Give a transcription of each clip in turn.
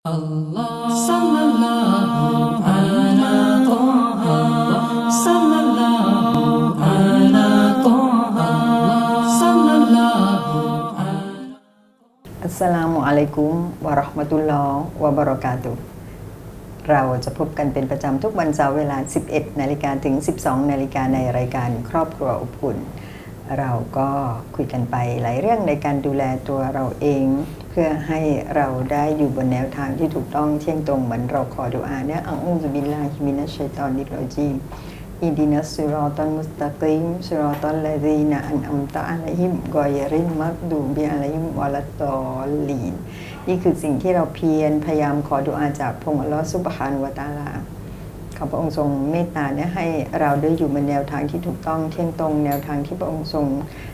الله صلى الله على طه صلى الله على طه صلى الله على อัสสลามุอะลัยกุมวะเราะห์มะตุลลอฮ์วะบะเราะกาตุฮ์เราจะพบกันเป็นประจำทุกวันเสาร์เวลา 11 นาฬิกาถึง 12 นาฬิกาในรายการครอบครัวอบอุ่น เราก็คุยกันไปหลายเรื่องในการดูแลตัวเราเอง เพื่อให้เราได้อยู่บนแนวทางที่ถูกต้องเที่ยงตรงเหมือนเราขอดุอาเนี่ยอัลอูซุบิลลาฮิมินัชชัยตอนิรรจีมอิดินัสซิรอตัลมุสตะกีมซิรอตันลลดีนะอันอัมตะอะลัยฮิมกอยรินมักดูบิอะลัยฮิมวะลตอลลีนนี่คือสิ่งที่เราเพียรพยายามขอดุอาจากพระองค์อัลลอฮฺซุบฮานวะตาลา ขอพระองค์ทรงเมตตาเนี่ยให้เราได้อยู่บนแนวทางที่ถูกต้องเที่ยงตรงแนวทางที่พระองค์ทรง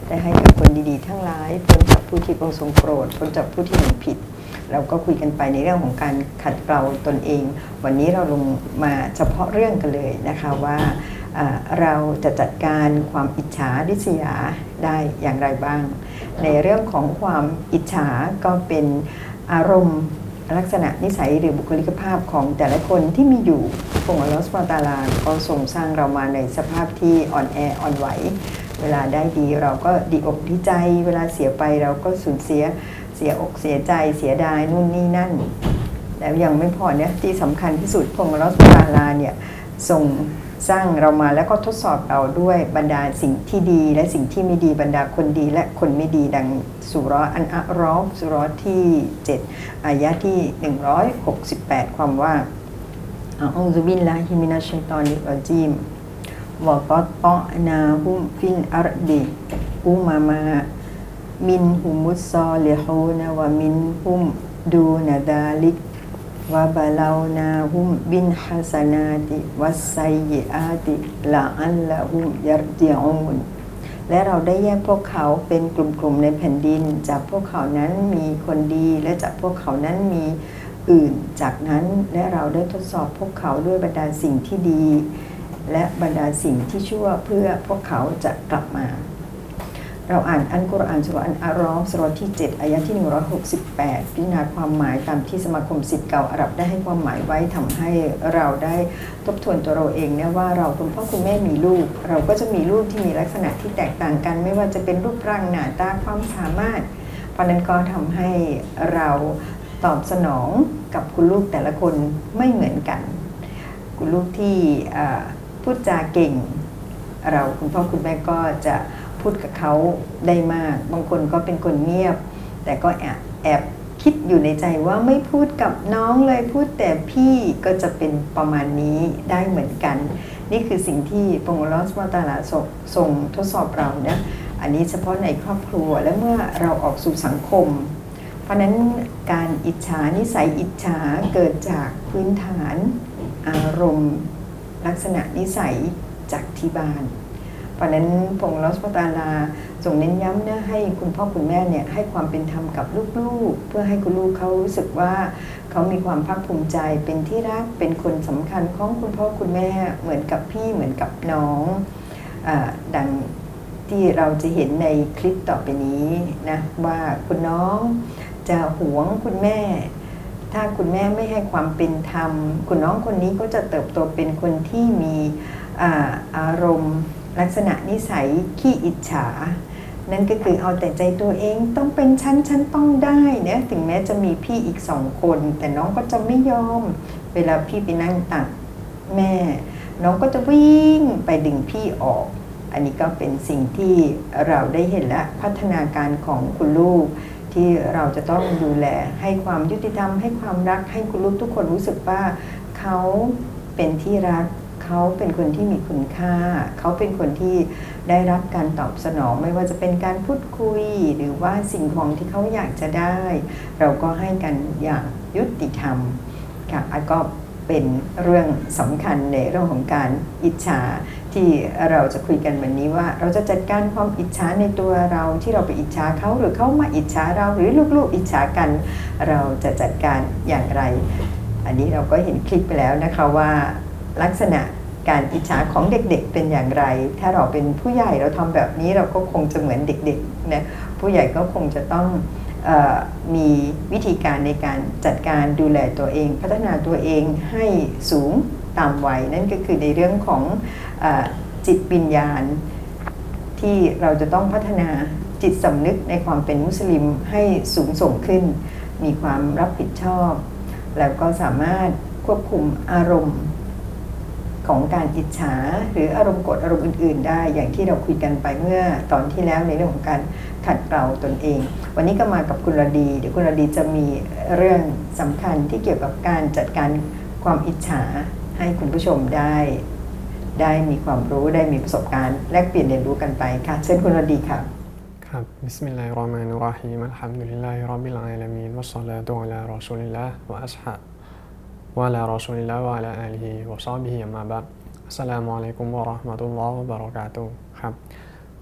ได้ให้กับคนดีๆ ทั้งหลายพ้นจากผู้ที่พระองค์ทรงโปรดพ้นจากผู้ที่หลงผิด เราก็คุยกันไปในเรื่องของการขัดเกลาตนเอง วันนี้เราลงมาเฉพาะเรื่องกันเลยนะคะว่าเราจะจัดการความอิจฉาริษยาได้อย่างไรบ้าง ในเรื่องของความอิจฉาก็เป็นอารมณ์ ลักษณะนิสัยหรือบุคลิกภาพของแต่ละคนที่มีอยู่พระองค์อัลอสุบฮาตาลาก็ทรงสร้างเรามาในสภาพที่อ่อนแออ่อนไหว เวลาได้ดีเราก็ดีอกดีใจ เวลาเสียไปเราก็สูญเสียเสียอกเสียใจเสียดายนู่นนี่นั่น แล้วยังไม่พอเนี่ยที่สำคัญที่สุดพระองค์อัลอสุบฮาตาลาเนี่ยทรง สร้างเรามาแล้วก็ทดสอบเราด้วยบรรดาสิ่งที่ดี และสิ่งที่ไม่ดีบรรดาคนดีและคนไม่ดีดังสุราะห์อันอะรอสุราะห์ที่ 7 อายะที่ 168 ความว่าอาอูซุบิลลาฮิมินัชชัยตอนิรรจีมวกัตตะนาฮุมฟิลอารดิอุมามามินฮุมุสซอลิฮูนวะมินฮุมดูนาดาลิก วะบะลาวนาฮุมบินฮัสนาติวัสไซยอาติละอัลละฮุมยัรจิอูนและเราได้แยกพวกเขาเป็นกลุ่มๆในแผ่นดิน จากพวกเขานั้นมีคนดีและจากพวกเขานั้นมีอื่น จากนั้นและเราได้ทดสอบพวกเขาด้วยบรรดาสิ่งที่ดี และบรรดาสิ่งที่ชั่วเพื่อพวกเขาจะกลับมา เราอ่านอันกุรอานสุรอันอารอมสุรที่ 7อายะที่ 168 พิจารณาความหมายตามที่สมาคมสิทธิ์เก่าอาหรับได้ให้ความหมายไว้ทำให้เราได้ทบทวนตัวเราเองเนี่ยว่าเราคุณพ่อคุณแม่มีลูก เราก็จะมีลูกที่มีลักษณะที่แตกต่างกัน ไม่ว่าจะเป็นรูปร่างหน้าตาความสามารถเพราะนั้นก็ทำให้เราตอบสนองกับคุณลูกแต่ละคนไม่เหมือนกัน คุณลูกที่พูดจาเก่ง เราคุณพ่อคุณแม่ก็จะ พูดกับเขาได้มาก บางคนก็เป็นคนเงียบ แต่ก็แอบแอบคิดอยู่ในใจว่าไม่พูดกับน้องเลยพูดแต่พี่ก็จะเป็นประมาณนี้ได้เหมือนกัน นี่คือสิ่งที่พรองค์อัลอสุบฮาตาลาทรงทดสอบเรานะอันนี้เฉพาะในครอบครัวและเมื่อเราออกสู่สังคม เพราะฉะนั้นการอิจฉานิสัยอิจฉาเกิดจากพื้นฐาน อารมณ์ ลักษณะนิสัยจากที่บ้าน เพราะนั้นพงค์ลอสปตาลาส่งเน้นย้ำนะให้คุณพ่อคุณแม่เนี่ยให้ความเป็นธรรมกับลูกๆ เพื่อให้คุณลูกเขารู้สึกว่าเขามีความภาคภูมิใจเป็นที่รักเป็นคนสำคัญของคุณพ่อคุณแม่เหมือนกับพี่เหมือนกับน้องอดังที่เราจะเห็นในคลิปต่อไปนี้นะว่าคุณน้องจะหวงคุณแม่ ถ้าคุณแม่ไม่ให้ความเป็นธรรม คุณน้องคนนี้ก็จะเติบโตเป็นคนที่มีออารมณ์ ลักษณะนิสัยขี้อิจฉา นั่นก็คือเอาแต่ใจตัวเองต้องเป็นชั้นชั้นต้องได้เนี่ยถึงแม้จะมีพี่อีกสองคน แต่น้องก็จะไม่ยอม เวลาพี่ไปนั่งตักแม่ น้องก็จะวิ่งไปดึงพี่ออก อันนี้ก็เป็นสิ่งที่เราได้เห็นและพัฒนาการของคุณลูกที่เราจะต้องดูแลให้ความยุติธรรมให้ความรักให้คุณลูกทุกคนรู้สึกว่าเขาเป็นที่รัก เขาเป็นคนที่มีคุณค่า เขาเป็นคนที่ได้รับการตอบสนอง ไม่ว่าจะเป็นการพูดคุย หรือว่าสิ่งของที่เขาอยากจะได้ เราก็ให้กันอย่างยุติธรรมค่ะอันก็เป็นเรื่องสำคัญในเรื่องของการอิจฉาที่เราจะคุยกันวันนี้ว่า เราจะจัดการความอิจฉาในตัวเราที่เราไปอิจฉาเขาหรือเขามาอิจฉาเราหรือลูกๆอิจฉากัน เราจะจัดการอย่างไร อันนี้เราก็เห็นคลิปไปแล้วนะคะว่า ลักษณะการอิจฉาของเด็กๆ เป็นอย่างไร ถ้าเราเป็นผู้ใหญ่เราทำแบบนี้เราก็คงจะเหมือนเด็กๆนะผู้ใหญ่ก็คงจะต้องออมีวิธีการในการจัดการดูแลตัวเอง พัฒนาตัวเองให้สูงตามวัยนั่นก็คือในเรื่องของอจิตวิญญาณ ที่เราจะต้องพัฒนาจิตสำนึกในความเป็นมุสลิมให้สูงส่งขึ้น มีความรับผิดชอบ แล้วก็สามารถควบคุมอารมณ์ ของการอิจฉาหรืออารมณ์กรธอารมณ์อื่น ๆ ได้ อย่างที่เราคุยกันไปเมื่อตอนที่แล้วในเรื่องของการขัดเกลาตนเอง วันนี้ก็มากับคุณรดีเดี๋ยวคุณรดีจะมีเรื่องสำคัญที่เกี่ยวกับการจัดการความอิจฉาให้คุณผู้ชมได้ ได้มีความรู้ได้มีประสบการณ์แลกเปลี่ยนเรียนรู้กันไปค่ะเชิญคุณรดีค่ะครับบิสมิลลาฮิรเราะห์มานิรเราะฮีมอัลฮัมดุลิลลาฮิร็อบบิลอาลามีนวัสศอลาตุอะลารอซูลิลลาฮ์วะอัสฮะวะอะลารอซูลิลลาฮ์วะอะอาลีฮิวะซอฮบิ ฮิอัมมาบัดอัสสลามุอะลัยกุมวะเราะห์มะตุลลอฮ์วะบะเราะกาตุฮ์ครับ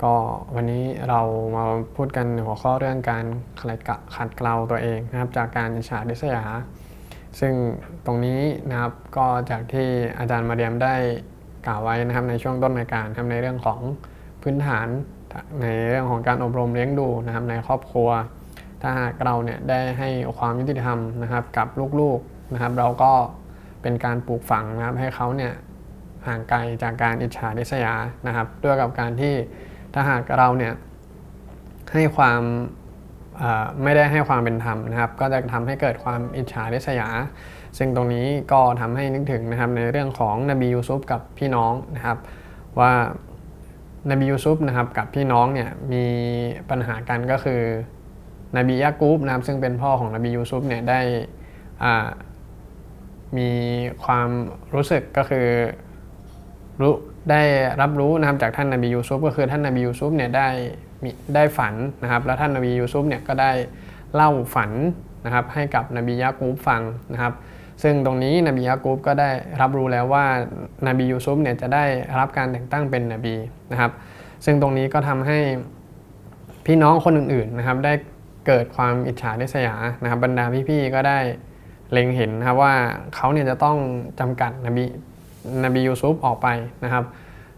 ก็วันนี้เรามาพูดกันหัวข้อเรื่องการขัดกลัดเกลาตัวเองนะครับ จากการอิจฉาริษยา ซึ่งตรงนี้นะครับก็จากที่อาจารย์มาเรียมได้กล่าวไว้นะครับในช่วงต้นรายการทำในเรื่องของพื้นฐานในเรื่องของการอบรมเลี้ยงดูนะครับในครอบครัว ถ้าหากเราเนี่ยได้ให้ความยุติธรรมนะครับกับลูกๆ นะครับ เราก็เป็นการปลูกฝังนะครับให้เขาเนี่ยห่างไกลจากการอิจฉาริษยานะครับ ด้วยกับการที่ถ้าหากเราเนี่ยให้ความไม่ได้ให้ความเป็นธรรมนะครับ ก็จะทำให้เกิดความอิจฉาริษยา ซึ่งตรงนี้ก็ทำให้นึกถึงนะครับในเรื่องของนบียูซุฟกับพี่น้องนะครับ ว่านบียูซุฟนะครับกับพี่น้องเนี่ยมีปัญหากันก็คือนบียะกูบนะครับซึ่งเป็นพ่อของนบียูซุฟเนี่ยได้อ่า มีความรู้สึกก็คือรู้ได้รับรู้นะครับจากท่านนบียูซุฟก็คือท่านนบียูซุฟเนี่ยได้มีได้ฝันนะครับ แล้วท่านนบียูซุฟเนี่ยก็ได้เล่าฝันนะครับให้กับนบียะกูบฟังนะครับ ซึ่งตรงนี้นบียะกูบก็ได้รับรู้แล้วว่านบียูซุฟเนี่ยจะได้รับการแต่งตั้งเป็นนบีนะครับ ซึ่งตรงนี้ก็ทำให้พี่น้องคนอื่นๆนะครับได้เกิดความอิจฉาริษยานะครับบรรดาพี่ๆก็ได้ เล็งเห็นนะครับว่าเขาเนี่ยจะต้องจำกัดนบีนบียูซุฟออกไปนะครับ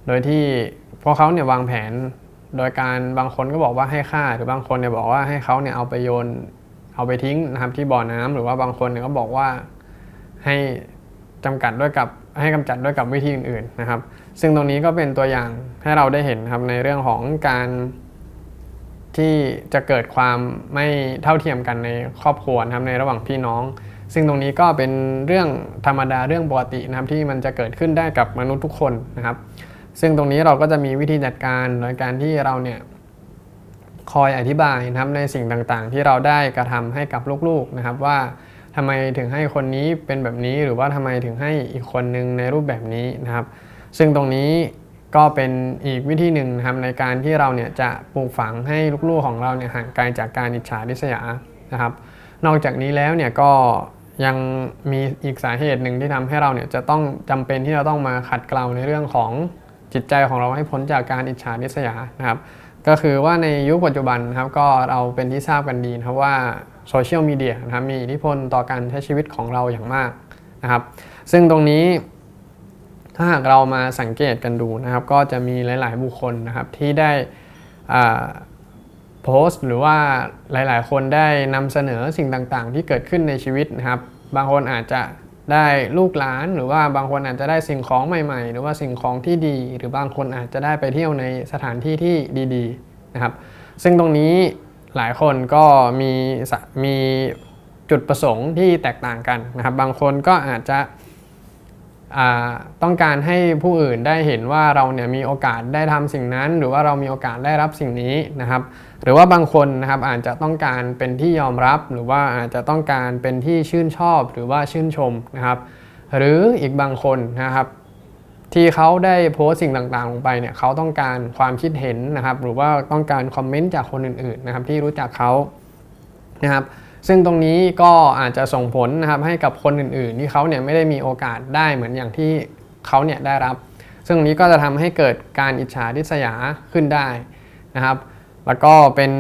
โดยที่พวกเขาเนี่ยวางแผนโดยการบางคนก็บอกว่าให้ฆ่าหรือบางคนเนี่ยบอกว่าให้เขาเนี่ยเอาไปโยนเอาไปทิ้งนะครับที่บ่อน้ำหรือว่าบางคนเนี่ยก็บอกว่าให้จำกัดด้วยกับให้กำจัดด้วยกับวิธีอื่นๆนะครับ ซึ่งตรงนี้ก็เป็นตัวอย่างให้เราได้เห็นครับในเรื่องของการที่จะเกิดความไม่เท่าเทียมกันในครอบครัวนะครับในระหว่างพี่น้อง ซึ่งตรงนี้ก็เป็นเรื่องธรรมดาเรื่องปกตินะครับที่มันจะเกิดขึ้นได้กับมนุษย์ทุกคนนะครับ ซึ่งตรงนี้เราก็จะมีวิธีจัดการโดยการที่เราเนี่ยคอยอธิบายนะครับในสิ่งต่างๆ ที่เราได้กระทำให้กับลูกๆนะครับว่าทำไมถึงให้คนนี้เป็นแบบนี้หรือว่าทำไมถึงให้อีกคนนึงในรูปแบบนี้นะครับ ซึ่งตรงนี้ก็เป็นอีกวิธีหนึ่งนะครับในการที่เราเนี่ยจะปลูกฝังให้ลูกๆของเราเนี่ยห่างไกลจากการอิจฉาริษยานะครับ นอกจากนี้แล้วเนี่ยก็ ยังมีอีกสาเหตุหนึ่งที่ทำให้เราเนี่ยจะต้องจำเป็นที่เราต้องมาขัดเกลาในเรื่องของจิตใจของเราให้พ้นจากการอิจฉาริษยานะครับ ก็คือว่าในยุคปัจจุบันนะครับก็เราเป็นที่ทราบกันดีนะครับว่าโซเชียลมีเดียนะครับมีอิทธิพลต่อการใช้ชีวิตของเราอย่างมากนะครับ ซึ่งตรงนี้ถ้าหากเรามาสังเกตกันดูนะครับ ก็จะมีหลาย ๆ บุคคลนะครับที่ได้อ่า โพสต์ หรือว่าหลายๆ คนได้นำเสนอสิ่งต่างๆ ที่เกิดขึ้นในชีวิตนะครับ บางคนอาจจะได้ลูกหลานหรือว่าบางคนอาจจะได้สิ่งของใหม่ ๆ หรือว่าสิ่งของที่ดี หรือบางคนอาจจะได้ไปเที่ยวในสถานที่ที่ดีๆนะครับ ซึ่งตรงนี้หลายคนก็มีมีจุดประสงค์ที่แตกต่างกันนะครับ บางคนก็อาจจะต้องการให้ผู้อื่นได้เห็นว่าเราเนี่ยมีโอกาสได้ทำสิ่งนั้น หรือว่าเรามีโอกาสได้รับสิ่งนี้นะครับ หรือว่าบางคนนะครับอาจจะต้องการเป็นที่ยอมรับหรือว่าอาจจะต้องการเป็นที่ชื่นชอบหรือว่าชื่นชมนะครับ หรืออีกบางคนนะครับที่เขาได้โพสต์สิ่งต่างๆ ลงไปเนี่ยเขาต้องการความคิดเห็นนะครับ หรือว่าต้องการคอมเมนต์จากคนอื่นๆนะครับ ที่รู้จักเขานะครับ ซึ่งตรงนี้ก็อาจจะส่งผลนะครับให้กับคนอื่นๆ ที่เขาเนี่ยไม่ได้มีโอกาสได้เหมือนอย่างที่เขาเนี่ยได้รับ ซึ่งตรงนี้ก็จะทำให้เกิดการอิจฉาริษยาขึ้นได้นะครับ แล้วก็เป็น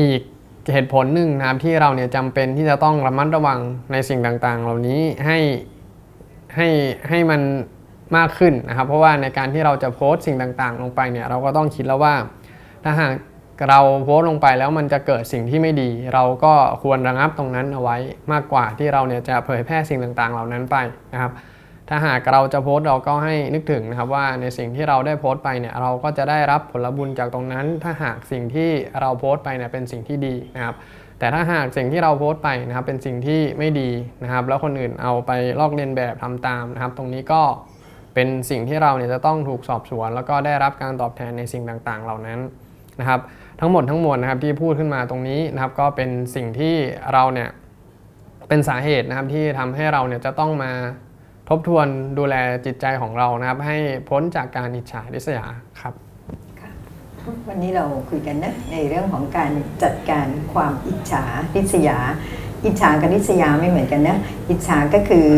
อีกเหตุผลหนึ่งนะครับที่เราเนี่ยจำเป็นที่จะต้องระมัดระวังในสิ่งต่างๆ เหล่านี้ให้ให้ให้มันมากขึ้นนะครับ เพราะว่าในการที่เราจะโพสต์สิ่งต่างๆ ลงไปเนี่ยเราก็ต้องคิดแล้วว่า ถ้าหากเราโพสต์ลงไปแล้วมันจะเกิดสิ่งที่ไม่ดี เราก็ควรระงับตรงนั้นเอาไว้มากกว่าที่เราเนี่ยจะเผยแพร่สิ่งต่างๆ เหล่านั้นไปนะครับ ถ้าหากเราจะโพสต์เราก็ให้นึกถึงนะครับว่าในสิ่งที่เราได้โพสต์ไปเนี่ยเราก็จะได้รับผลบุญจากตรงนั้น ถ้าหากสิ่งที่เราโพสต์ไปเนี่ยเป็นสิ่งที่ดีนะครับแต่ถ้าหากสิ่งที่เราโพสต์ไปนะครับเป็นสิ่งที่ไม่ดีนะครับ แล้วคนอื่นเอาไปลอกเลียนแบบทำตามนะครับ ตรงนี้ก็เป็นสิ่งที่เราเนี่ยจะต้องถูกสอบสวน แล้วก็ได้รับการตอบแทนในสิ่งต่างๆ เหล่านั้นนะครับ ทั้งหมดทั้งมวลนะครับที่พูดขึ้นมาตรงนี้นะครับก็เป็นสิ่งที่เราเนี่ยเป็นสาเหตุนะครับที่ทำให้เราเนี่ยจะต้องมา ทบทวนดูแลจิตใจของเรานะครับ ให้พ้นจากการอิจฉาริษยาครับวันนี้เราคุยกันนะในเรื่องของการจัดการความอิจฉาริษยา อิจฉากับริษยาไม่เหมือนกันนะ อิจฉาก็คือ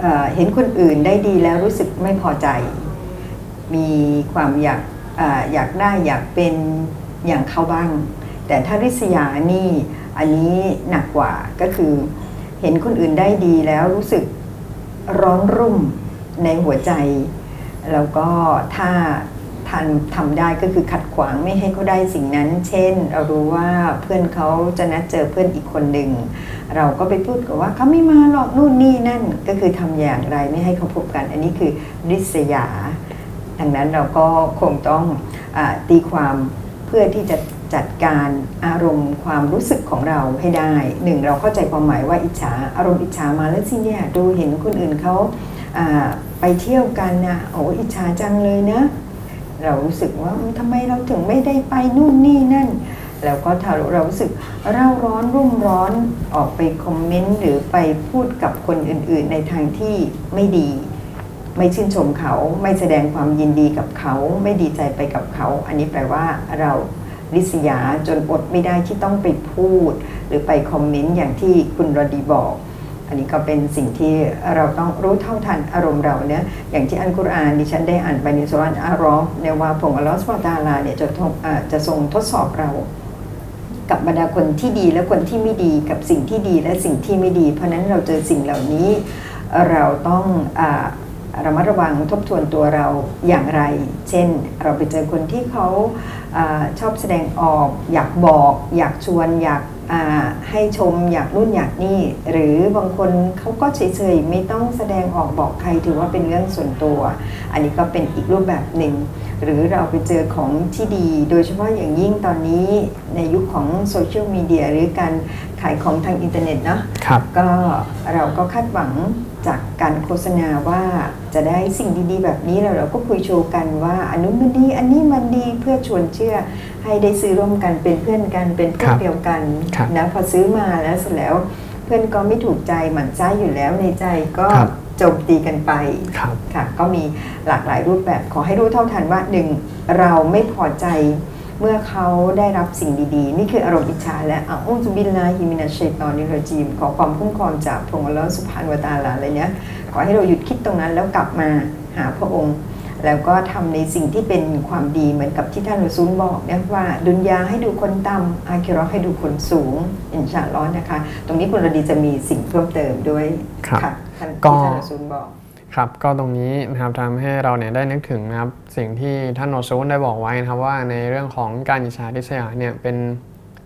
เอเห็นคนอื่นได้ดีแล้วรู้สึกไม่พอใจ มีความอยากอออยากได้อยากเป็นอย่างเขาบ้าง แต่ถ้าริษยานี่อันนี้หนักกว่าก็คือ เห็นคนอื่นได้ดีแล้วรู้สึก ร้อนรุ่มในหัวใจ แล้วก็ถ้าทันทำได้ก็คือขัดขวางไม่ให้เขาได้สิ่งนั้น เช่น เรารู้ว่าเพื่อนเขาจะนัดเจอเพื่อนอีกคนหนึ่ง เราก็ไปพูดกับว่าเขาไม่มาหรอกนู่นนี่นั่น ก็คือทำอย่างไรไม่ให้เขาพบกัน อันนี้คือริษยาดังนั้นเราก็คงต้องอตีความเพื่อที่จะ จัดการอารมณ์ความรู้สึกของเราให้ได้หนึ่งเราเข้าใจความหมายว่าอิจฉาอารมณ์อิจฉามาแล้วสิเนี่ยดูเห็นคนอื่นเขาไปเที่ยวกันนะโอ้อิจฉาจังเลยนะ เรารู้สึกว่าทำไมเราถึงไม่ได้ไปนู่นนี่นั่น แล้วก็ถ้าเรารู้สึกเร่าร้อนรุ่มร้อนออกไปคอมเมนต์หรือไปพูดกับคนอื่น ๆ ในทางที่ไม่ดีไม่ชื่นชมเขาไม่แสดงความยินดีกับเขา ไม่ดีใจไปกับเขา อันนี้แปลว่าเรา ริษยาจนอดไม่ได้ที่ต้องไปพูด หรือไปคอมเมนต์อย่างที่คุณรดีบอก อันนี้ก็เป็นสิ่งที่เราต้องรู้เท่าทันอารมณ์เราเนี่ยอย่างที่อันกุรอานดิฉันได้อ่านไปในสุราษฎร์อารอฟในว่าพระองอัลลอฮฺสุบฮาตาลาเนี่ยจะทงอ่าจะทรงทดสอบเรากับบรรดาคนที่ดีและคนที่ไม่ดีกับสิ่งที่ดีและสิ่งที่ไม่ดี เพราะนั้นเราเจอสิ่งเหล่านี้เราต้องอา ระมัดระวังทบทวนตัวเราอย่างไร เช่น เราไปเจอคนที่เขาอาชอบแสดงออก อยากบอก อยากชวน อยากอ่าให้ชม อยากนู่นอยากนี่ หรือบางคนเขาก็เฉยๆไม่ต้องแสดงออกบอกใครถือว่าเป็นเรื่องส่วนตัว อันนี้ก็เป็นอีกรูปแบบหนึ่ง หรือเราไปเจอของที่ดี โดยเฉพาะอย่างยิ่งตอนนี้ในยุคของโซเชียลมีเดียหรือการขายของทางอินเทอร์เน็ตเนาะครับก็เราก็คาดหวัง จากการโฆษณาว่าจะได้สิ่งดีๆ แบบนี้แล้วเราก็คุยโชว์กันว่าอันนู้นมันดี อันนี้มันดีเพื่อชวนเชื่อ ให้ได้ซื้อร่วมกันเป็นเพื่อนกันเป็นพวคกรับเดียวกันครับนะพอซื้อมาแล้วเสร็จแล้ว เพื่อนก็ไม่ถูกใจหมั่นไส้อยู่แล้วในใจก็ครับโจมตีกันไปครับค่ะ ก็มีหลากหลายรูปแบบขอให้รู้เท่าทันว่าหนึ่งเราไม่พอใจ เมื่อเขาได้รับสิ่งดีๆ นี่คืออารมณ์อิจฉาและอัลซุบิลลาฮิมินัชชัยตอนิรจีม ขอความคุ้มครองจากพระองค์อัลลอฮฺสุบฮานวะตะอาลาอะไรเนี้ยขอให้เราหยุดคิดตรงนั้นแล้วกลับมาหาพระองค์ แล้วก็ทำในสิ่งที่เป็นความดีเหมือนกับที่ท่านรอซูลบอกเนี่ยว่า ดุนยาให้ดูคนต่ำอาคิเราะห์ให้ดูคนสูง อินชาอัลลอฮ์นะคะ ตรงนี้คุณรดีจะมีสิ่งเพิ่มเติมด้วยครับค่ะท่านก็ที่ท่านรอซูลบอก ครับก็ตรงนี้นะครับทำให้เราเนี่ยได้นึกถึงนะครับสิ่งที่ท่านโนซูลได้บอกไว้นะครับว่าในเรื่องของการอิจฉาริษยาเนี่ยเป็น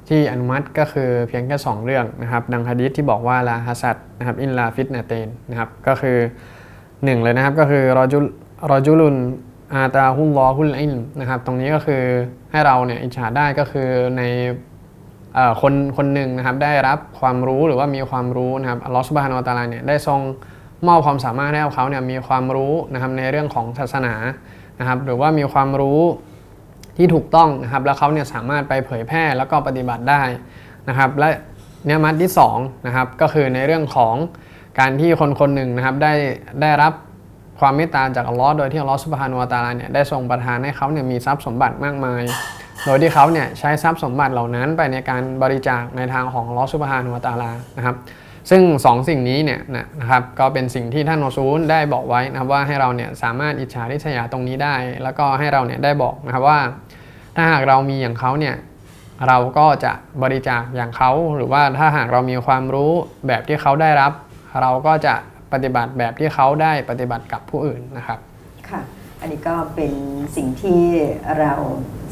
ที่อนุมัติก็คือเพียงแค่ 2 เรื่องนะครับดังฮะดีษที่บอกว่าลาฮัสัดนะครับอินลาฟิตนาเตนนะครับก็คือ 1 เลยนะครับก็คือรอจุลรอจุลุนอาตาฮุลลอฮุลอิลมนะครับตรงนี้ก็คือให้เราเนี่ยอิจฉาได้ก็คือในอคนคนหนึ่งนะครับได้รับความรู้หรือว่ามีความรู้นะครับอัลลอฮฺสุบฮานอัลตาลาเนี่ยได้ทรง มอบความสามารถให้กับเขาเนี่ยมีความรู้นะครับในเรื่องของศาสนานะครับ หรือว่ามีความรู้ที่ถูกต้องนะครับแล้วเขาเนี่ยสามารถไปเผยแพร่แล้วก็ปฏิบัติได้นะครับ และเนี่ยมัดที่2นะครับก็คือในเรื่องของการที่คนคนหนึ่งนะครับได้ได้รับความเมตตาจากอัลลอฮ์โดยที่อัลลอฮ์สุบฮานุวะตาลาเนี่ยได้ทรงประทานให้เขาเนี่ยมีทรัพย์สมบัติมากมาย โดยที่เขาเนี่ยใช้ทรัพย์สมบัติเหล่านั้นไปในการบริจาคในทางของอัลลอฮ์สุบฮานุวะตาลานะครับ ซึ่งสองสิ่งนี้เนี่ยนะครับก็เป็นสิ่งที่ท่านโนซูลได้บอกไว้นะครับว่าให้เราเนี่ยสามารถอิจฉาริษยาตรงนี้ได้ แล้วก็ให้เราเนี่ยได้บอกนะครับว่า ถ้าหากเรามีอย่างเขาเนี่ยเราก็จะบริจาคอย่างเขาหรือว่าถ้าหากเรามีความรู้แบบที่เขาได้รับ เราก็จะปฏิบัติแบบที่เขาได้ปฏิบัติกับผู้อื่นนะครับ อันนี้ก็เป็นสิ่งที่เรา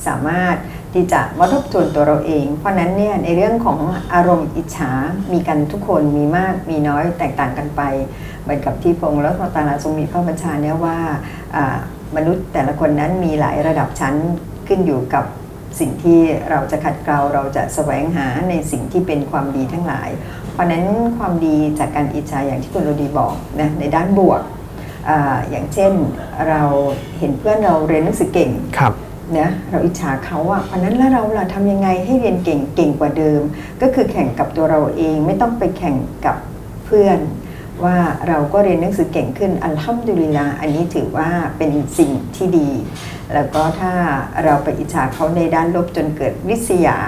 สามารถที่จะมาทบทวนตัวเราเอง เพราะนั้นเนี่ยในเรื่องของอารมณ์อิจฉา มีกันทุกคนมีมากมีน้อยแตกต่างกันไป เหมือนกับที่พงค์และพระตาลาทรงมีพระบัญชาเนี่ยว่ามนุษย์แต่ละคนนั้นมีหลายระดับชั้นขึ้นอยู่กับสิ่งที่เราจะขัดเกลาเราจะแสวงหาในสิ่งที่เป็นความดีทั้งหลาย เพราะนั้นความดีจากการอิจฉาอย่างที่คุณโรดีบอกนะในด้านบวก อาอย่างเช่นเราเห็นเพื่อนเราเรียนหนังสือเก่งครับนะเราอิจฉาเขาอะเพราะฉะนั้นแล้วเราล่ะทำยังไงให้เรียนเก่งเก่งกว่าเดิม ก็คือแข่งกับตัวเราเองไม่ต้องไปแข่งกับเพื่อน ว่าเราก็เรียนหนังสือเก่งขึ้นอัลฮัมดุลิลลาห์อันนี้ถือว่าเป็นสิ่งที่ดี แล้วก็ถ้าเราไปอิจฉาเขาในด้านลบจนเกิดริษยา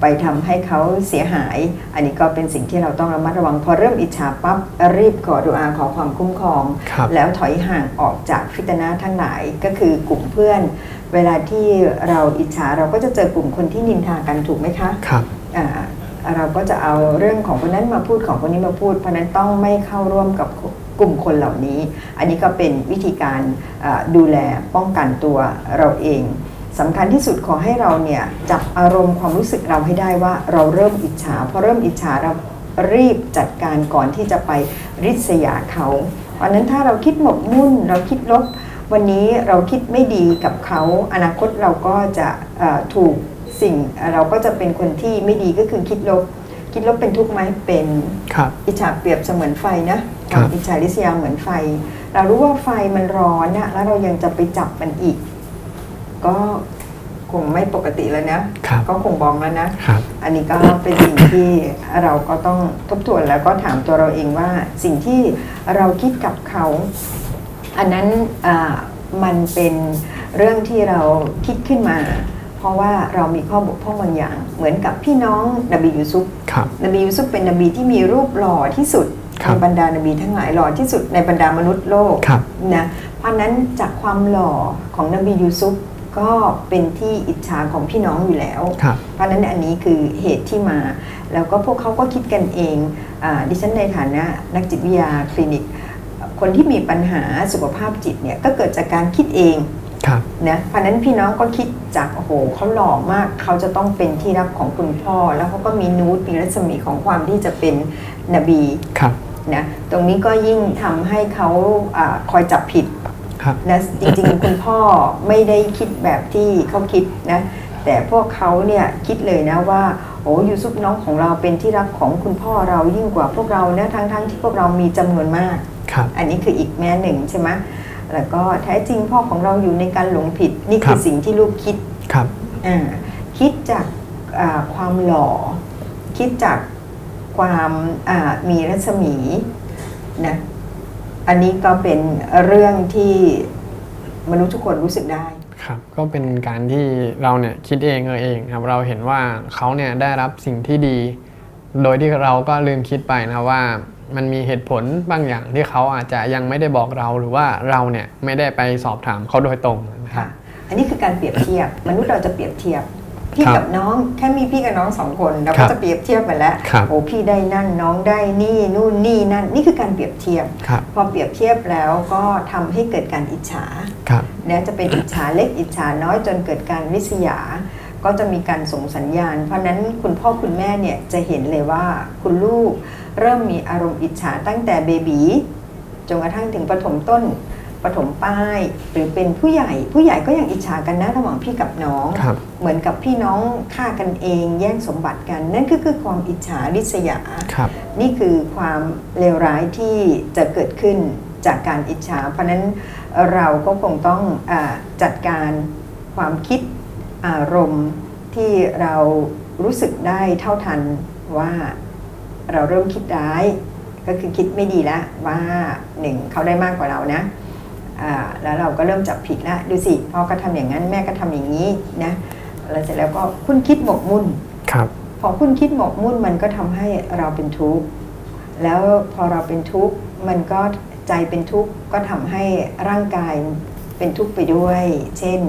ไปทำให้เขาเสียหาย อันนี้ก็เป็นสิ่งที่เราต้องระมัดระวัง พอเริ่มอิจฉาปั๊บรีบขอดุอาขอความคุ้มครองครับแล้วถอยห่างออกจากฟิตนาทั้งหลายก็คือกลุ่มเพื่อน เวลาที่เราอิจฉาเราก็จะเจอกลุ่มคนที่นินทากันถูกไหมคะครับอ่าเราก็จะเอาเรื่องของคนนั้นมาพูดของคนนี้มาพูด เพราะฉะนั้นต้องไม่เข้าร่วมกับกลุ่มคนเหล่านี้ อันนี้ก็เป็นวิธีการอ่าดูแลป้องกันตัวเราเอง สำคัญที่สุดขอให้เราเนี่ยจับอารมณ์ความรู้สึกเราให้ได้ว่าเราเริ่มอิจฉาพอเริ่มอิจฉาเรารีบจัดการก่อนที่จะไปริษยาเขาเพราะฉะนั้นถ้าเราคิดหมกมุ่น เราคิดลบ วันนี้เราคิดไม่ดีกับเขา อนาคตเราก็จะเอ่อถูกสิ่งเราก็จะเป็นคนที่ไม่ดีก็คือคิดลบ คิดลบเป็นทุกข์ไหมเป็นครับอิจฉาเปรียบเสมือนไฟนะคครัวาบมอิจฉาริษยาเหมือนไฟ เรารู้ว่าไฟมันร้อนนะแล้วเรายังจะไปจับมันอีก ก็คงไม่ปกติแล้วนะ ครับก็คงบองแล้วนะ ครับอันนี้ก็เป็นสิ่งที่เราก็ต้องทบทวนแล้วก็ถามตัวเราเองว่าสิ่งที่เราคิดกับเขา อันนั้นอ่ามันเป็นเรื่องที่เราคิดขึ้นมา เพราะว่าเรามีข้อบกพร่องบางอย่าง เหมือนกับพี่น้องนบียูซุฟ ครับ นบียูซุฟเป็นนบีที่มีรูปหล่อที่สุดครัในบ บรรดานบีทั้งหลายหล่อที่สุดในบรรดามนุษย์โลกครับ นะเพราะฉะนั้นจากความหล่อของนบียูซุฟ ก็เป็นที่อิจฉาของพี่น้องอยู่แล้วครับเพราะฉะนั้นอันนี้คือเหตุที่มา แล้วก็พวกเขาก็คิดกันเองอาดิฉันในฐานะนักจิตวิทยาคลินิก คนที่มีปัญหาสุขภาพจิตเนี่ยก็เกิดจากการคิดเองครับนะเพราะฉะนั้นพี่น้องก็คิดจากโอ้โหเขาหล่อมาก เขาจะต้องเป็นที่รักของคุณพ่อ แล้วเขาก็มีนูตมีรัศมีของความที่จะเป็นนบีครับนะตรงนี้ก็ยิ่งทำให้เขาอาคอยจับผิดครับ นะจริงๆ คุณพ่อไม่ได้คิดแบบที่เขาคิดนะแต่พวกเขาเนี่ยคิดเลยนะว่าโอ้ยูซุปน้องของเราเป็นที่รักของคุณพ่อเรายิ่งกว่าพวกเรานะทั้งๆที่พวกเรามีจำนวนมากครับอันนี้คืออีกแม่หนึ่งใช่ไหมแล้วก็แท้จริงพ่อของเราอยู่ในการหลงผิดนี่คือครับสิ่งที่ลูกคิดครับอ่าคิดจากอ่าความหล่อ คิดจากความอ่ามีรัศมีนะ อันนี้ก็เป็นเรื่องที่มนุษย์ทุกคนรู้สึกได้ครับก็เป็นการที่เราเนี่ยคิดเองเออเองครับเราเห็นว่าเขาเนี่ยได้รับสิ่งที่ดี โดยที่เราก็ลืมคิดไปนะว่ามันมีเหตุผลบางอย่างที่เขาอาจจะยังไม่ได้บอกเราหรือว่าเราเนี่ยไม่ได้ไปสอบถามเขาโดยตรงนะครับค่ะอันนี้คือการเปรียบเทียบ มนุษย์เราจะเปรียบเทียบ พี่ครับกับน้องแค่มีพี่กับน้องสองคนเราครัก็บจะเปรียบเทียบกันแล้วครับโอ้พี่ได้นั่นน้องได้นี่นู่นนี่นั่นนี่คือการเปรียบเทียบครับพอเปรียบเทียบแล้วก็ทำให้เกิดการอิจฉาครับเนี่ยจะเป็นอิจฉาเล็กอิจฉาน้อยจนเกิดการริษยา ก็จะมีการส่งสัญญาณ เพราะฉะนั้นคุณพ่อคุณแม่เนี่ยจะเห็นเลยว่าคุณลูกเริ่มมีอารมณ์อิจฉาตั้งแต่เบบีจนกระทั่งถึงประถมต้น ประถมป้าย หรือเป็นผู้ใหญ่ ผู้ใหญ่ก็ยังอิจฉากันนะระหว่างพี่กับน้อง ครับ เหมือนกับพี่น้องฆ่ากันเอง แย่งสมบัติกัน นั่นก็คือความอิจฉาริษยา ครับ นี่คือความเลวร้ายที่จะเกิดขึ้นจากการอิจฉา เพราะฉะนั้นเราก็คงต้องอาจัดการความคิดอารมณ์ที่เรารู้สึกได้เท่าทันว่าเราเริ่มคิดร้าย ก็คือคิดไม่ดีแล้วว่าหนึ่งเขาได้มากกว่าเรานะอ่า แล้วเราก็เริ่มจับผิดแล้วดูสิพ่อก็ทำอย่างนั้นแม่ก็ทำอย่างนี้นะแล้วเสร็จแล้วก็คุณคิดหมกมุ่นครับพอคุณคิดหมกมุ่นมันก็ทำให้เราเป็นทุกข์แล้วพอเราเป็นทุกข์มันก็ใจเป็นทุกข์ก็ทำให้ร่างกายเป็นทุกข์ไปด้วย เช่น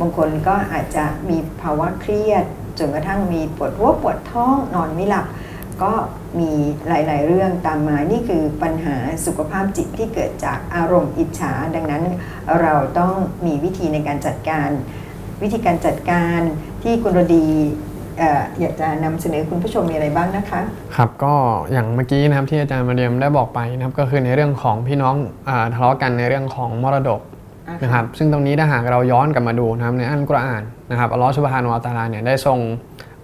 บางคนก็อาจจะมีภาวะเครียดจนกระทั่งมีปวดหัวปวดท้องนอนไม่หลับ ก็มีหลาย ๆ เรื่องตามมานี่คือปัญหาสุขภาพจิตที่เกิดจากอารมณ์อิจฉา ดังนั้นเราต้องมีวิธีในการจัดการ วิธีการจัดการที่คุณรดีเอ่ออยากจะนำเสนอคุณผู้ชมมีอะไรบ้างนะคะครับก็อย่างเมื่อกี้นะครับที่อาจารย์มาเรียมได้บอกไปนะครับก็คือในเรื่องของพี่น้องอาทะเลาะกันในเรื่องของมรดกอ่าฮะนะครับซึ่งตรงนี้ถ้าหากเราย้อนกลับมาดูนะครับในอัลกุรอานนะครับอัลลอฮฺสุบฮานุวะตะอาลาเนี่ยได้ทรง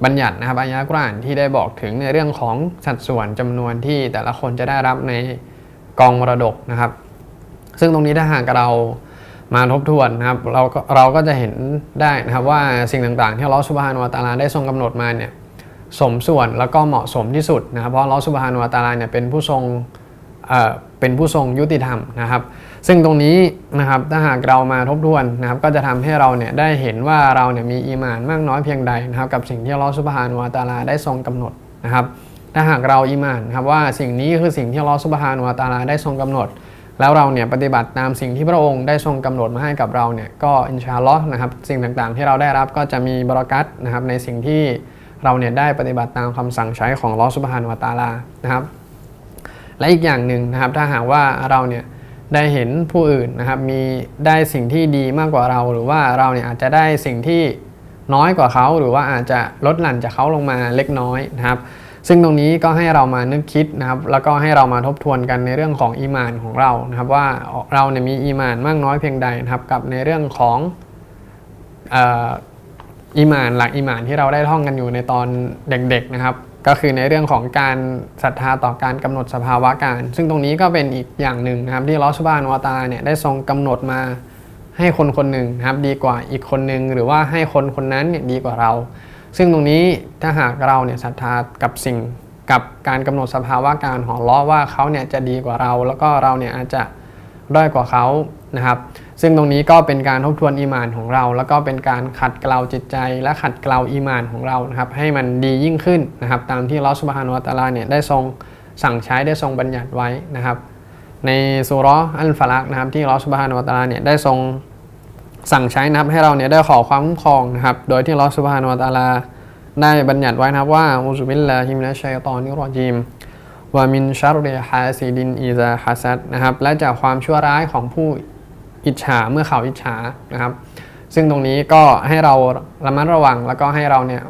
บัญญัตินะครับอายะกุรอานที่ได้บอกถึงในเรื่องของสัดส่วนจำนวนที่แต่ละคนจะได้รับในกองมรดกนะครับ ซึ่งตรงนี้ถ้าหากเรามาทบทวนนะครับเราก็เราก็จะเห็นได้นะครับว่าสิ่งต่างๆ ที่ลอสุบฮานวตาลาได้ทรงกำหนดมาเนี่ยสมส่วนแล้วก็เหมาะสมที่สุดนะครับเพราะลอสุบฮานวตาลาเนี่ยเป็นผู้ทรง เป็นผู้ทรงยุติธรรมนะครับ ซึ่งตรงนี้นะครับถ้าหากเรามาทบทวนนะครับ ก็จะทำให้เราเนี่ยได้เห็นว่าเราเนี่ยมีอีมานมากน้อยเพียงใดนะครับ กับสิ่งที่ลอสุบฮานุวะตาลาได้ทรงกำหนดนะครับ ถ้าหากเราอีมานนะครับว่าสิ่งนี้คือสิ่งที่ลอสุบฮานุวะตาลาได้ทรงกำหนด แล้วเราเนี่ยปฏิบัติตามสิ่งที่พระองค์ได้ทรงกำหนดมาให้กับเราเนี่ยก็อินชาลอฮ์นะครับสิ่งต่างๆ ที่เราได้รับก็จะมีบรารักัตนะครับในสิ่งที่เราเนี่ยได้ปฏิบัติตามคำสั่งใช้ของลอสุบฮานุวะตาลานะครับ และอีกอย่างหนึ่งนะครับถ้าหากว่าเราเนี่ยได้เห็นผู้อื่นนะครับมีได้สิ่งที่ดีมากกว่าเรา หรือว่าเราเนี่ยอาจจะได้สิ่งที่น้อยกว่าเขา หรือว่าอาจจะลดหลั่นจากเขาลงมาเล็กน้อยนะครับ ซึ่งตรงนี้ก็ให้เรามานึกคิดนะครับ แล้วก็ให้เรามาทบทวนกันในเรื่องของอีมานของเรานะครับ ว่าเราเนี่ยมีอีมานมากน้อยเพียงใดนะครับ กับในเรื่องของอ่ออีมานหลักอีมานที่เราได้ท่องกันอยู่ในตอนเด็กๆนะครับ ก็คือในเรื่องของการศรัทธาต่อการกำหนดสภาวะการ ซึ่งตรงนี้ก็เป็นอีกอย่างหนึ่งนะครับที่ลอสบานวาตาเนี่ยได้ทรงกำหนดมาให้คนคนหนึ่งนะครับดีกว่าอีกคนหนึ่งหรือว่าให้คนคนนั้นเนี่ยดีกว่าเรา ซึ่งตรงนี้ถ้าหากเราเนี่ยศรัทธากับสิ่งกับการกำหนดสภาวะการของล้อว่าเขาเนี่ยจะดีกว่าเรา แล้วก็เราเนี่ยอาจจะด้อยกว่าเขา นะครับ ซึ่งตรงนี้ก็เป็นการทบทวนอีมานของเรา แล้วก็เป็นการขัดเกลาจิตใจ และขัดเกลาอีมานของเรานะครับ ให้มันดียิ่งขึ้นนะครับ ตามที่ลอสุบฮานุวะตาลาเนี่ยได้ทรงสั่งใช้ได้ทรงบัญญัติไว้นะครับ ในสุราะห์อัลฟาลักนะครับที่ลอสุบฮานุวะตาลาเนี่ยได้ทรงสั่งใช้นะครับให้เราเนี่ยได้ขอความคุ้มครองนะครับ โดยที่ลอสุบฮานุวะตาลาได้บัญญัติไว้นะครับว่าอุซุบิลลาฮิมินัชชัยตอนิรรจีมวามินชัรริฮาซิดินอีซาฮัสัดนะครับและจากความชั่วร้ายของผู้ อิจฉาเมื่อเขาอิจฉานะครับ ซึ่งตรงนี้ก็ให้เราระมัดระวังแล้วก็ให้เราเนี่ย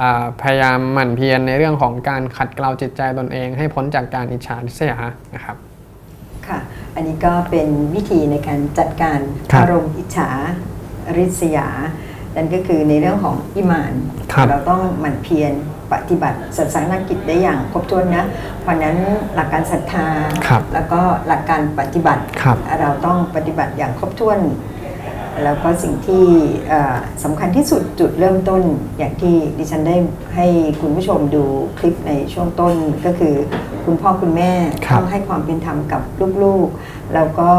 อ่าพยายามหมั่นเพียรในเรื่องของการขัดเกลาจิตใจตนเอง ให้พ้นจากการอิจฉาริษยานะครับค่ะ อันนี้ก็เป็นวิธีในการจัดการครับอารมณ์อิจฉาริษยา นั่นก็คือในเรื่องของอิมานครับเราต้องหมั่นเพียร ปฏิบัติศาสนกิจได้อย่างครบถ้วนนะเพราะฉะนั้นหลักการศรัทธา ครับแล้วก็หลักการปฏิบัติ ครับ เราต้องปฏิบัติอย่างครบถ้วน แล้วก็สิ่งที่เอ่อสำคัญที่สุดจุดเริ่มต้นอย่างที่ดิฉันได้ให้คุณผู้ชมดูคลิปในช่วงต้นก็คือคุณพ่อคุณแม่ครับ ต้องให้ความเป็นธรรมกับลูกๆ แล้วก็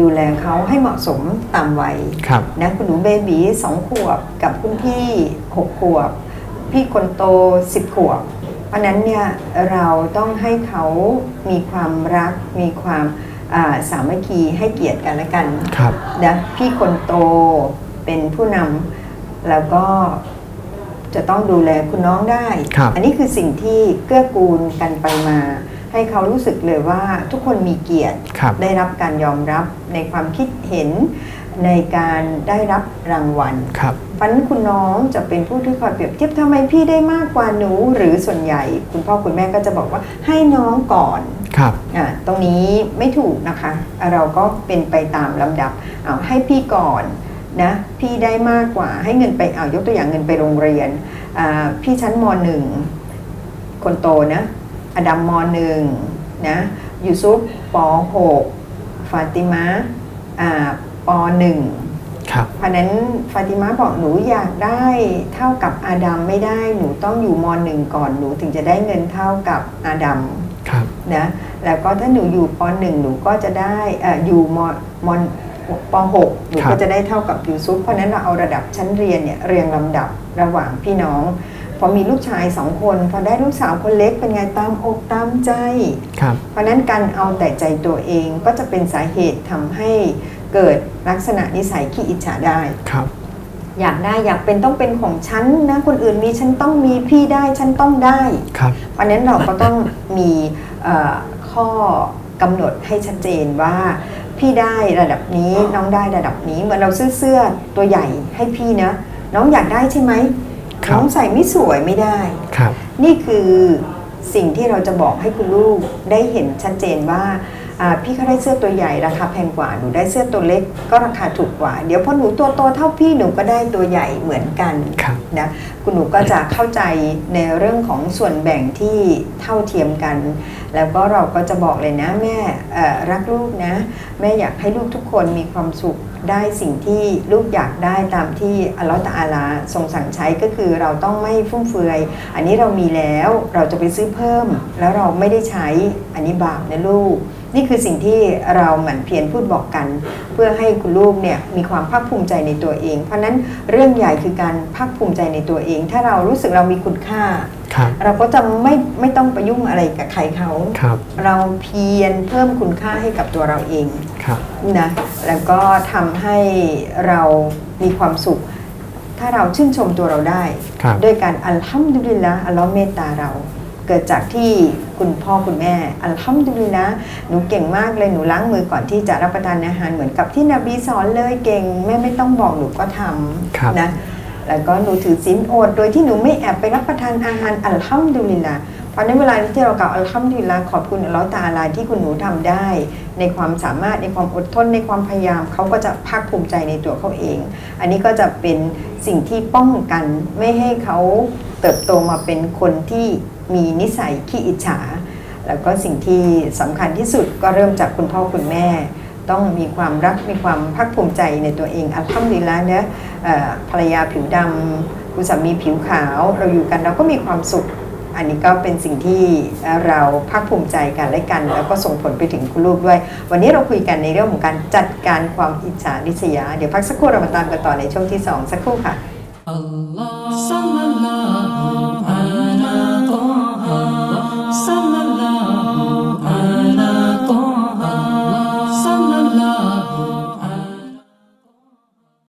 ดูแลเขาให้เหมาะสมตามวัย ครับ นะคุณหนูเบบีสองขวบกับคุณพี่หกขวบ พี่คนโตสิบขวบเพราะฉะนั้นเนี่ยเราต้องให้เขามีความรัก มีความอ่าสามัคคีให้เกียรติกันและกันครับนะพี่คนโตเป็นผู้นำแล้วก็จะต้องดูแลคุณน้องได้ครับอันนี้คือสิ่งที่เกื้อกูลกันไปมา ให้เขารู้สึกเลยว่าทุกคนมีเกียรติครับได้รับการยอมรับในความคิดเห็น ในการได้รับรางวัลครับฟันคุณน้องจะเป็นผู้ที่คอยเปรียบเทียบทำไมพี่ได้มากกว่าหนูหรือส่วนใหญ่ คุณพ่อคุณแม่ก็จะบอกว่าให้น้องก่อนครับอะตรงนี้ไม่ถูกนะคะ เราก็เป็นไปตามลำดับเอาให้พี่ก่อนนะพี่ได้มากกว่าให้เงินไปเอายกตัวอย่างเงินไปโรงเรียนอ่าพี่ชั้นมหนึ่งคนโตนะอดัมมหนึ่งนะยูซุปปหกฟาติมาอ่าป หนึ่งครับเพราะฉะนั้นฟาติมาบอกหนูอยากได้เท่ากับอาดัมไม่ได้ หนูต้องอยู่มหนึ่งก่อนหนูถึงจะได้เงินเท่ากับอาดัมครับนะแล้วก็ถ้าหนูอยู่ปหนึ่งหนูก็จะได้เอ่ออยู่มมปหกหนูครับก็จะได้เท่ากับยูซุปเพราะฉะนั้นเราเอาระดับชั้นเรียนเนี่ยเรียงลำดับระหว่างพี่น้อง พอมีลูกชายสองคน พอได้ลูกสาวคนเล็กเป็นไงตามอกตามใจครับเพราะฉะนั้นการเอาแต่ใจตัวเองก็จะเป็นสาเหตุทำให้ เกิดลักษณะนิสัยขี้อิจฉาได้ ครับ อยากได้อยากเป็นต้องเป็นของฉันนะคนอื่นมีฉันต้องมีพี่ได้ฉันต้องได้ครับเพราะฉะนั้นเราก็ต้องมีเอ่อข้อกำหนดให้ชัดเจนว่า พี่ได้ระดับนี้น้องได้ระดับนี้ เหมือนเราซื้อเสื้อตัวใหญ่ให้พี่นะน้องอยากได้ใช่ไหมครับ น้องใส่ไม่สวยไม่ได้ ครับ นี่คือสิ่งที่เราจะบอกให้คุณลูกได้เห็นชัดเจนว่าอ่า พี่เขาได้เสื้อตัวใหญ่ราคาแพงกว่าหนูได้เสื้อตัวเล็กก็ราคาถูกกว่า เดี๋ยวพอหนูตัวโตเท่าพี่หนูก็ได้ตัวใหญ่เหมือนกันครับนะคุณหนูก็จะเข้าใจในเรื่องของส่วนแบ่งที่เท่าเทียมกัน แล้วก็เราก็จะบอกเลยนะแม่เอ่อรักลูกนะ แม่อยากให้ลูกทุกคนมีความสุข ได้สิ่งที่ลูกอยากได้ตามที่อัลลอฮฺตะอาลาทรงสั่งใช้ก็คือเราต้องไม่ฟุ่มเฟือย อันนี้เรามีแล้วเราจะไปซื้อเพิ่ม แล้วเราไม่ได้ใช้อันนี้บาปนะลูก นี่คือสิ่งที่เราหมั่นเพียรพูดบอกกัน เพื่อให้คุณลูกเนี่ยมีความภาคภูมิใจในตัวเอง เพราะฉะนั้นเรื่องใหญ่คือการภาคภูมิใจในตัวเอง ถ้าเรารู้สึกเรามีคุณค่าครับเราก็จะไม่ไม่ต้องไปยุ่งอะไรกับใครเขาครับเราเพียรเพิ่มคุณค่าให้กับตัวเราเองครับ นะแล้วก็ทำให้เรามีความสุข ถ้าเราชื่นชมตัวเราได้ครับด้วยการอัลฮัมดุลิลละอัลลอฮ์เมตตาเรา เกิดจากที่คุณพ่อคุณแม่อัลฮัมดุลิลละหนูเก่งมากเลยหนูล้างมือก่อนที่จะรับประทานอาหารเหมือนกับที่นบีสอนเลยเก่งแม่ไม่ต้องบอกหนูก็ทครับำนะแล้วก็หนูถือศีลอดโดยที่หนูไม่แอบไปรับประทานอาหารอัลฮัมดุลิลละเพ ราะในเวลาที่เรากล่าวอัลฮัมดุลิลละขอบคุณอัลลอฮ์ตะอาลาที่คุณหนูทำได้ ในความสามารถในความอดทนในความพยายามเขาก็จะภาคภูมิใจในตัวเขาเอง อันนี้ก็จะเป็นสิ่งที่ป้องกันไม่ให้เขาเติบโตมาเป็นคนที่มีนิสัยขี้อิจฉา แล้วก็สิ่งที่สำคัญที่สุดก็เริ่มจากคุณพ่อคุณแม่ ต้องมีความรักมีความภาคภูมิใจในตัวเองอัลฮัมดุลิลละนะเอ่อภรรยาผิวดำคุณสามีผิวขาว เราอยู่กันเราก็มีความสุข อันนี้ก็เป็นสิ่งที่เราภาคภูมิใจกันและกัน แล้วก็ส่งผลไปถึงคุณลูกด้วย วันนี้เราคุยกันในเรื่องของการจัดการความอิจฉาริษยา เดี๋ยวพักสักครู่เรามาตามกันต่อในช่วงที่ 2 สักครู่ค่ะ